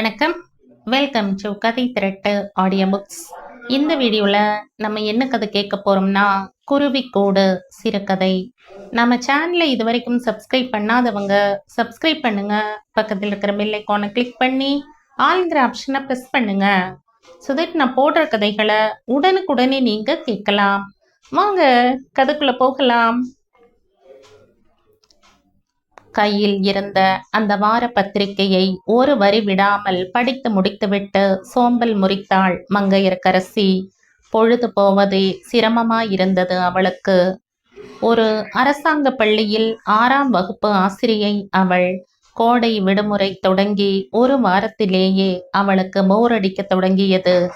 வணக்கம். Welcome to கதை திரட்டு audio books இந்த வீடியோவில் நம்ம என்ன கதை கேட்க போகிறோம்னா குருவிக்கூடு சிறுகதை. நம்ம சேனலை இது வரைக்கும் சப்ஸ்கிரைப் பண்ணாதவங்க சப்ஸ்கிரைப் பண்ணுங்க. பக்கத்தில் இருக்கிற பெல் ஐக்கானை கிளிக் பண்ணி ஆளுங்கிற ஆப்ஷனை ப்ரெஸ் பண்ணுங்க. ஸோ தட் நான் போடுற கதைகளை உடனுக்குடனே நீங்கள் கேட்கலாம். வாங்க கதைக்குள்ளே போகலாம். கையில் இருந்த அந்த வார பத்திரிகையை ஒரு வரி விடாமல் படித்து முடித்துவிட்டு சோம்பல் முறித்தாள் மங்கையர்க்கரசி. பொழுது போவதே சிரமமாயிருந்தது அவளுக்கு. ஒரு அரசாங்க பள்ளியில் ஆறாம் வகுப்பு ஆசிரியை அவள். கோடை விடுமுறை தொடங்கி ஒரு வாரத்திலேயே அவளுக்கு போரடிக்க தொடங்கியது.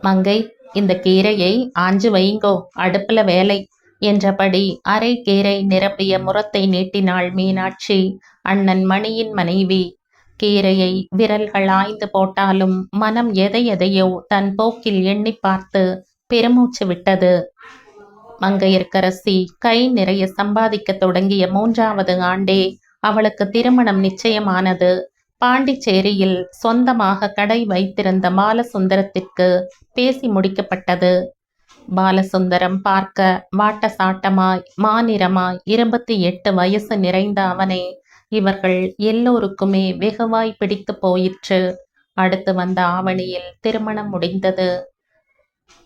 மங்கை இந்த கீரையை ஆஞ்சு வைங்கோ அடுப்புல வேலை. என்றபடி அரை கீரை நிரப்பிய முரத்தை நீட்டினாள் மீனாட்சி. அண்ணன் மணியின் மனைவி. கீரையை விரல்கள் ஆய்ந்து போட்டாலும் மனம் எதை எதையோ தன் போக்கில் எண்ணி பார்த்து பெருமூச்சு விட்டது. மங்கையர்க்கரசி கை நிறைய சம்பாதிக்க தொடங்கிய மூன்றாவது ஆண்டே அவளுக்கு திருமணம் நிச்சயமானது. பாண்டிச்சேரியில் சொந்தமாக கடை வைத்திருந்த மாலசுந்தரத்திற்கு பேசி முடிக்கப்பட்டது. பாலசுந்தரம் பார்க்க வாட்ட சாட்டமாய் மாநிறமாய் இருபத்தி எட்டு வயசு நிறைந்த அவனை இவர்கள் எல்லோருக்குமே வெகுவாய் பிடித்து போயிற்று. அடுத்து வந்த ஆவணியில் திருமணம் முடிந்தது.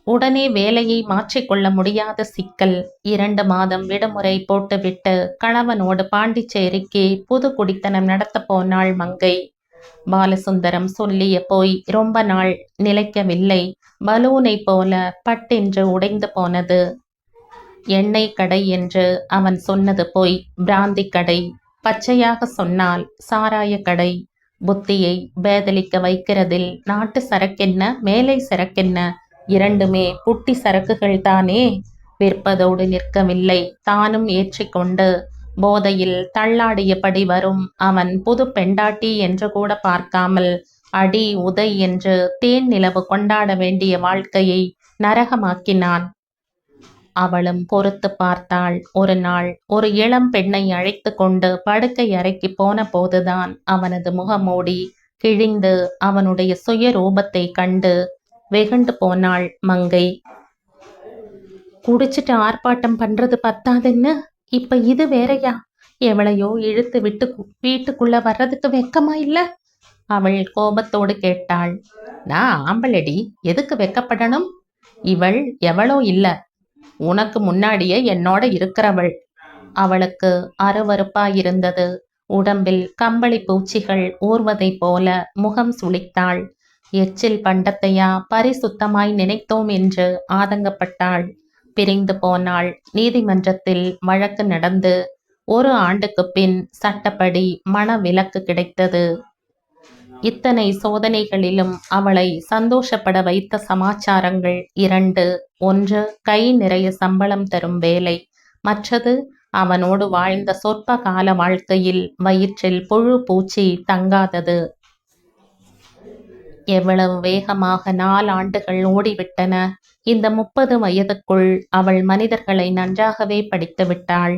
உடனே வேலையை மாற்றிக்கொள்ள முடியாத சிக்கல் இரண்டு மாதம் விடுமுறை போட்டுவிட்டு கணவனோடு பாண்டிச்சேரிக்கு புது குடித்தனம் நடத்த போனாள் மங்கை. பாலசுந்தரம் சொல்லிய போய் ரொம்ப நாள் நிலைக்கவில்லை. பலூனை போல பட்டென்று உடைந்து போனது. எண்ணெய் கடை என்று அவன் சொன்னது போய். பிராந்தி கடை. பச்சையாக சொன்னால் சாராய கடை. புத்தியை பேதலிக்க வைக்கிறதில் நாட்டு சரக்கென்ன மேலை சரக்கென்ன? இரண்டுமே புட்டி சரக்குகள் தானே? விற்பதோடு நிற்கவில்லை. தானும் ஏற்றிக்கொண்டு போதையில் தள்ளாடியபடி வரும் அவன் புது பெண்டாட்டி என்று கூட பார்க்காமல் அடி உதை என்று தேன் நிலவு கொண்டாட வேண்டிய வாழ்க்கையை நரகமாக்கினான். அவளும் பொறுத்து பார்த்தாள். ஒரு நாள் ஒரு இளம் பெண்ணை அழைத்து கொண்டு படுக்கை அறைக்கு போன போதுதான் அவனது முகமூடி கிழிந்து அவனுடைய சுய ரூபத்தை கண்டு வெகுண்டு போனாள் மங்கை. குடிச்சிட்டு ஆர்ப்பாட்டம் பண்றது பத்தாதுன்னு? இப்ப இது வேறையா? எவளையோ இழுத்து விட்டு வீட்டுக்குள்ள வர்றதுக்கு வெக்கமா இல்ல? அவள் கோபத்தோடு கேட்டாள். நான் ஆம்பளடி எதுக்கு வெக்கப்படணும்? இவள் எவளோ இல்ல. உனக்கு முன்னாடியே என்னோட இருக்கிறவள். அவளுக்கு அருவறுப்பாயிருந்தது உடம்பில் கம்பளி பூச்சிகள் ஊர்வதைப் போல முகம் சுளித்தாள். எச்சில் பண்டத்தையா பரிசுத்தமாய் நினைத்தோம் என்று ஆதங்கப்பட்டாள். பிரிந்து போனாள். நீதிமன்றத்தில் வழக்கு நடந்து ஒரு ஆண்டுக்கு பின் சட்டப்படி மன விலக்கு கிடைத்தது. இத்தனை சோதனைகளிலும் அவளை சந்தோஷப்பட வைத்த சமாச்சாரங்கள் இரண்டு. ஒன்று கை நிறைய சம்பளம் தரும் வேலை. மற்றது அவனோடு வாழ்ந்த சொற்ப கால வாழ்க்கையில் வயிற்றில் புழு பூச்சி தங்காதது. எவ்வளவு வேகமாக நாலாண்டுகள் ஓடிவிட்டன. இந்த முப்பது வயதுக்குள் அவள் மனிதர்களை நன்றாகவே படித்து விட்டாள்.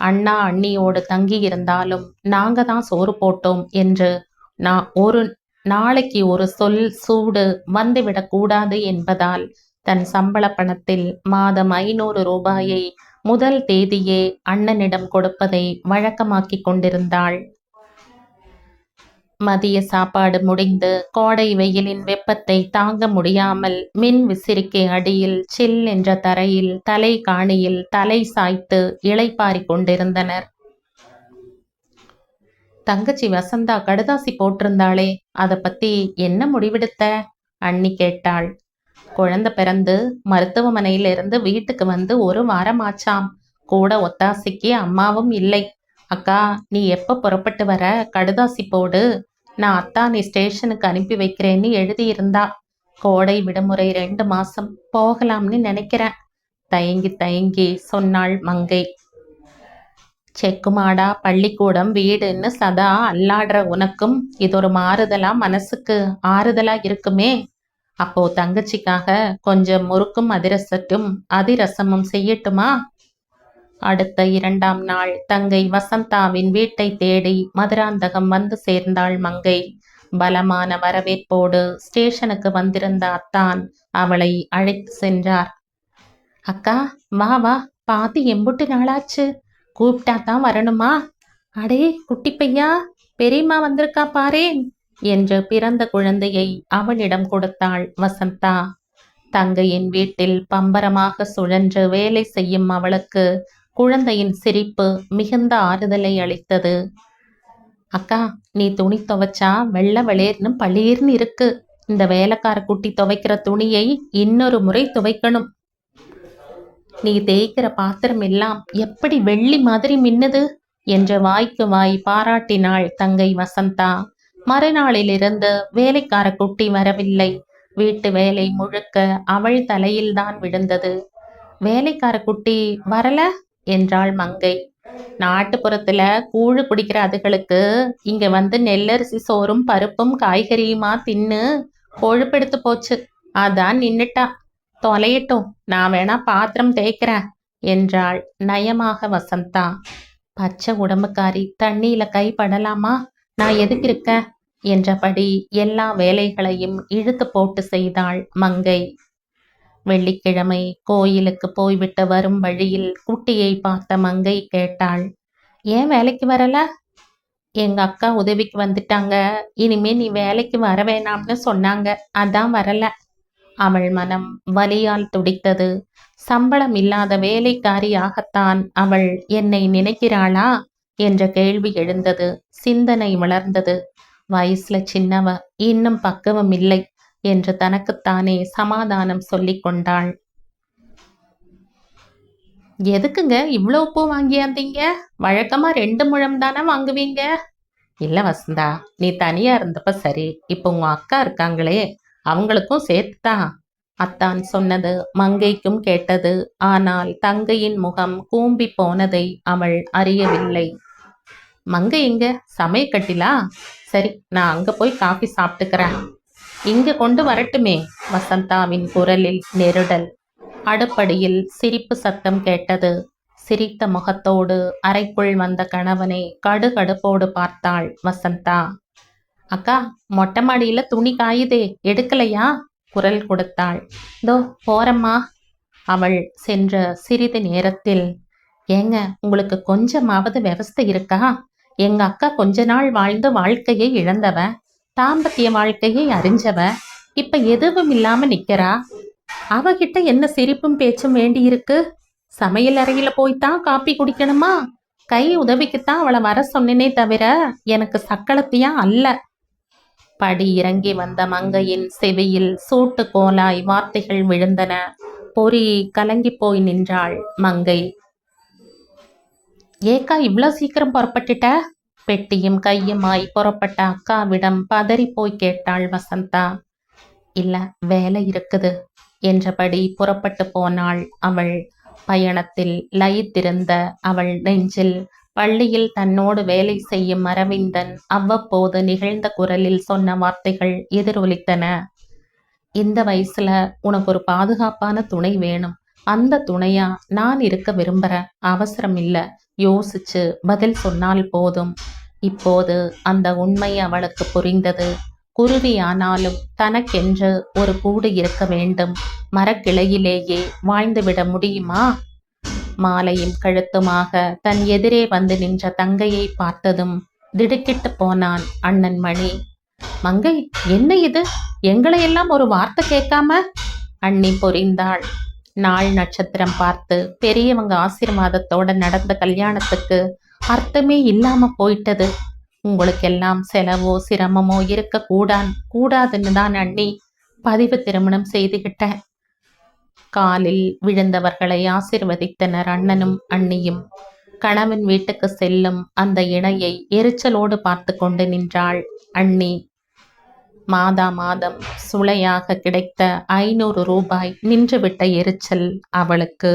அண்ணா அண்ணியோடு தங்கியிருந்தாலும் நாங்க தான் சோறு போட்டோம் என்று நான் ஒரு நாளைக்கு ஒரு சொல் சூடு வந்துவிடக்கூடாது என்பதால் தன் சம்பள பணத்தில் மாதம் ஐநூறு ரூபாயை முதல் தேதியே அண்ணனிடம் கொடுப்பதை வழக்கமாக்கி கொண்டிருந்தாள். மதிய சாப்பாடு முடிந்து கோடை வெயிலின் வெப்பத்தை தாங்க முடியாமல் மின் விசிறிக்கை அடியில் சில் என்ற தரையில் தலை காணியில் தலை சாய்த்து இளைப்பாரி கொண்டிருந்தனர். தங்கச்சி வசந்தா கடுதாசி போட்டிருந்தாளே அதை பத்தி என்ன முடிவெடுத்த? அண்ணி கேட்டாள். குழந்தை பிறந்து மருத்துவமனையிலிருந்து வீட்டுக்கு வந்து ஒரு வாரம் ஆச்சாம் கூட ஒத்தாசிக்கு அம்மாவும் இல்லை. அக்கா நீ எப்ப புறப்பட்டு வர? கடுதாசி போடு. நான் அத்தானை ஸ்டேஷனுக்கு அனுப்பி வைக்கிறேன்னு எழுதியிருந்தா. கோடை விடுமுறை ரெண்டு மாசம். போகலாம்னு நினைக்கிறேன். தயங்கி தயங்கி சொன்னாள் மங்கை. செக்குமாடா பள்ளிக்கூடம் வீடுன்னு சதா அல்லாடுற உனக்கும் இது ஒரு மாறுதலா மனசுக்கு? ஆறுதலா இருக்குமே. அப்போ தங்கச்சிக்காக கொஞ்சம் முறுக்கும் அதிரசட்டும் அதிரசமும் செய்யட்டுமா? அடுத்த இரண்டாம் நாள் தங்கை வசந்தாவின் வீட்டை தேடி மதுராந்தகம் வந்து சேர்ந்தாள் மங்கை. பலமான வரவேற்போடு ஸ்டேஷனுக்கு வந்திருந்த அத்தான் அவளை அழைத்து சென்றார். அக்கா வா வா பாத்தி எம்புட்டு நாளாச்சு. கூப்பிட்டா தான் வரணுமா? அடே குட்டி பையா பெரியம்மா வந்திருக்கா பாரேன் என்று பிறந்த குழந்தையை அவளிடம் கொடுத்தாள் வசந்தா. தங்கையின் வீட்டில் பம்பரமாக சுழன்று வேலை செய்யும் அவளுக்கு குழந்தையின் சிரிப்பு மிகுந்த ஆறுதலை அளித்தது. அக்கா நீ துணி துவைச்சா வெள்ளை வெளியர்னு பளீர்னு இருக்கு. இந்த வேலைக்கார குட்டி துவைக்கிற துணியை இன்னொரு முறை துவைக்கணும். நீ தேய்க்கிற பாத்திரம் எல்லாம் எப்படி வெள்ளி மாதிரி மின்னுது? என்ற வாய்க்கு வாய் பாராட்டினாள் தங்கை வசந்தா. மறுநாளிலிருந்து வேலைக்கார குட்டி வரவில்லை. வீட்டு வேலை முழுக்க அவள் தலையில்தான் விழுந்தது. வேலைக்கார குட்டி வரல? என்றாள் மங்கை. நாட்டுப்புறத்துல கூழு குடிக்கிற அதுகளுக்கு இங்க வந்து நெல்லரிசி சோறும் பருப்பும் காய்கறியுமா தின்னு கொழுப்பெடுத்து போச்சு. அதான் நின்னுட்டா. தொலையட்டும். நான் வேணா பாத்திரம் தேய்க்கிறேன் என்றாள் நயமாக வசந்தா. பச்சை உடம்புக்காரி தண்ணியில கை படலாமா? நான் எதுக்கு இருக்க? என்றபடி எல்லா வேலைகளையும் இழுத்து போட்டு செய்தாள் மங்கை. வெள்ளிக்கிழமை கோயிலுக்கு போய்விட்டு வரும் வழியில் குட்டியை பார்த்த மங்கை கேட்டாள் ஏன் வேலைக்கு வரல? எங்க அக்கா உதவிக்கு வந்துட்டாங்க. இனிமே நீ வேலைக்கு வர வேணாம்னு சொன்னாங்க. அதான் வரல. அவள் மனம் வலியால் துடித்தது. சம்பளம் இல்லாத வேலைக்காரியாகத்தான் அவள் என்னை நினைக்கிறாளா? என்ற கேள்வி எழுந்தது. சிந்தனை வளர்ந்தது. வயசுல சின்னவ இன்னும் பக்குவம் இல்லை. என்று தனக்குத்தானே சமாதானம் சொல்லி கொண்டாள். எதுக்குங்க இவ்வளோ பூ வாங்கியாந்தீங்க? வழக்கமா ரெண்டு முழம் தானே வாங்குவீங்க? இல்ல வசந்தா நீ தனியா இருந்தப்ப சரி இப்போ உங்க அக்கா இருக்காங்களே அவங்களுக்கும் சேர்த்துதான். அத்தான் சொன்னது. மங்கைக்கும் கேட்டது. ஆனால் தங்கையின் முகம் கூம்பி போனதை அவள் அறியவில்லை. மங்கை எங்க? சமயக்கட்டிலா சரி நான் அங்க போய் காஃபி சாப்பிட்டுக்கிறேன். இங்கு கொண்டு வரட்டுமே வசந்தாவின் குரலில் நெருடல். அடுப்படியில் சிரிப்பு சத்தம் கேட்டது. சிரித்த முகத்தோடு அறைக்குள் வந்த கணவனை கடுகடுப்போடு பார்த்தாள் வசந்தா. அக்கா மொட்டை மாடியில துணி காயுதே எடுக்கலையா? குரல் கொடுத்தாள். தோ போறம்மா. அவள் சென்ற சிறிது நேரத்தில் ஏங்க உங்களுக்கு கொஞ்சமாவது விவஸ்தை இருக்கா? எங்க அக்கா கொஞ்ச நாள் வாழ்ந்த வாழ்க்கையை இழந்தவன் தாம்பத்திய வாழ்க்கையை அறிஞ்சவ இப்ப எதுவும் இல்லாம நிக்கிறா? அவகிட்ட என்ன சிரிப்பும் பேச்சும் வேண்டியிருக்கு? சமையல் அறையில போய்தான் காப்பி குடிக்கணுமா? கை உதவிக்குத்தான் அவளை வர சொன்னேனே தவிர எனக்கு சக்களத்தியா அல்ல. படி இறங்கி வந்த மங்கையின் செவியில் சூட்டு கோலாய் வார்த்தைகள் விழுந்தன. பொறி கலங்கி போய் நின்றாள் மங்கை. ஏக்கா இவ்வளோ சீக்கிரம் புறப்பட்டுட்ட? பெட்டியும் கையுமாய் புறப்பட்ட அக்காவிடம் பதறி போய் கேட்டாள் வசந்தா. இல்ல வேலை இருக்குது என்றபடி புறப்பட்டு போனாள் அவள். பயணத்தில் லயித்திருந்த அவள் நெஞ்சில் பள்ளியில் தன்னோடு வேலை செய்யும் அரவிந்தன் அவ்வப்போது நிகழ்ந்த குரலில் சொன்ன வார்த்தைகள் எதிரொலித்தன. இந்த வயசுல உனக்கு ஒரு பாதுகாப்பான துணை வேணும். அந்த துணையா நான் இருக்க விரும்புற அவசரம் இல்ல யோசிச்சு பதில் சொன்னால் போதும். இப்போது அந்த உண்மை அவளுக்கு புரிந்தது. குருவியானாலும் தனக்கென்று ஒரு கூடு இருக்க வேண்டும். மரக்கிளையிலேயே வாழ்ந்துவிட முடியுமா? மாலையும் கழுத்துமாக தன் எதிரே வந்து நின்ற தங்கையை பார்த்ததும் திடுக்கிட்டு போனான் அண்ணன் மணி. மங்கை என்ன இது? எங்களையெல்லாம் ஒரு வார்த்தை கேட்காம? அண்ணி பொறிந்தாள் நாள் நட்சத்திரம் பார்த்து பெரியவங்க ஆசீர்வாதத்தோட நடந்த கல்யாணத்துக்கு அர்த்தமே இல்லாம போயிட்டது. உங்களுக்கெல்லாம் செலவோ சிரமமோ இருக்க கூடான் கூடாதுன்னு தான் அண்ணி பதிவு திருமணம் செய்துகிட்டேன். காலில் விழுந்தவர்களை ஆசிர்வதித்தனர் அண்ணனும் அண்ணியும். கணவன் வீட்டுக்கு செல்லும் அந்த இணையை எரிச்சலோடு பார்த்து கொண்டு நின்றாள் அண்ணி. மாதா மாதம் சுளையாக கிடைத்த ஐநூறு ரூபாய் நின்றுவிட்ட எரிச்சல் அவளுக்கு.